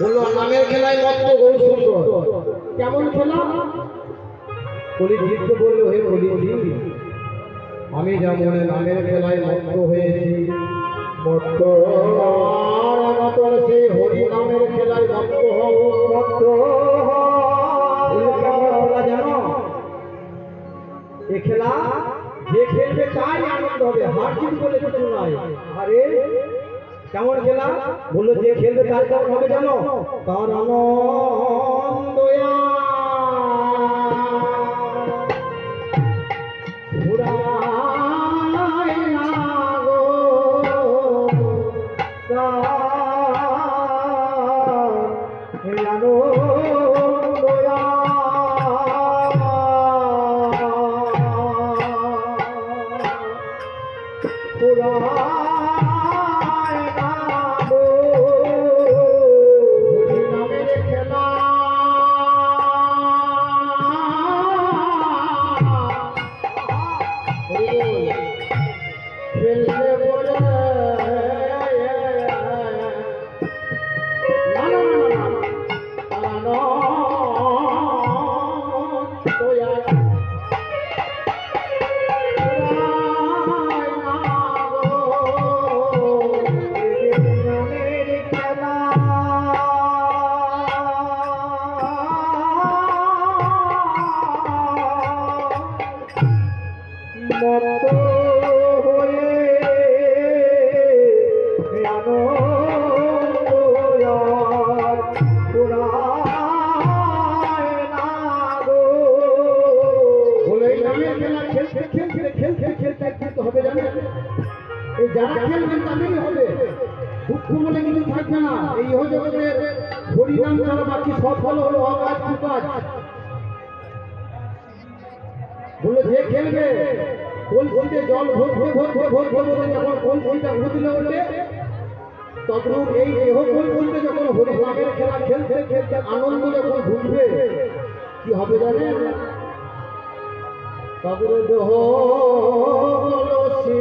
বলল নামের খেলায় মত্ত গরু সুন্দর কেমন খেলা? কলি জিতকে বলল হে কলি আমি যেমন নামের খেলায় মত্ত হয়েছি মত্ত আর মতন সেই হরি নামের খেলায় মত্ত হব। মত্ত জানো? এ খেলা যে খেলবে তাই আনন্দ হবে। হার জিত বলে কিছু নাই। আরে কেমন খেলা? বলল যে খেলবে তার কেমন হবে জানো? তার আনন্দ জানেন? এই যারা খেলবেন তাদেরই হবে। দুঃখ মনে কিছু থাকবে না। এই ইহ জগতের হরিনাম ছাড়া বাকি সফল হলো অকাজ কুকাজ বলে যে খেলবে কলসিতে জল ভরতে ভরতে ভরতে ভরতে যখন কলসিটা বুঝলে ওঠে তখন এই দেহ কলসিতে যখন হরিনামের খেলা খেলতে খেলতে আনন্দ যখন ঢুকবে কি হবে জানেন? তাদের দেহ কলসি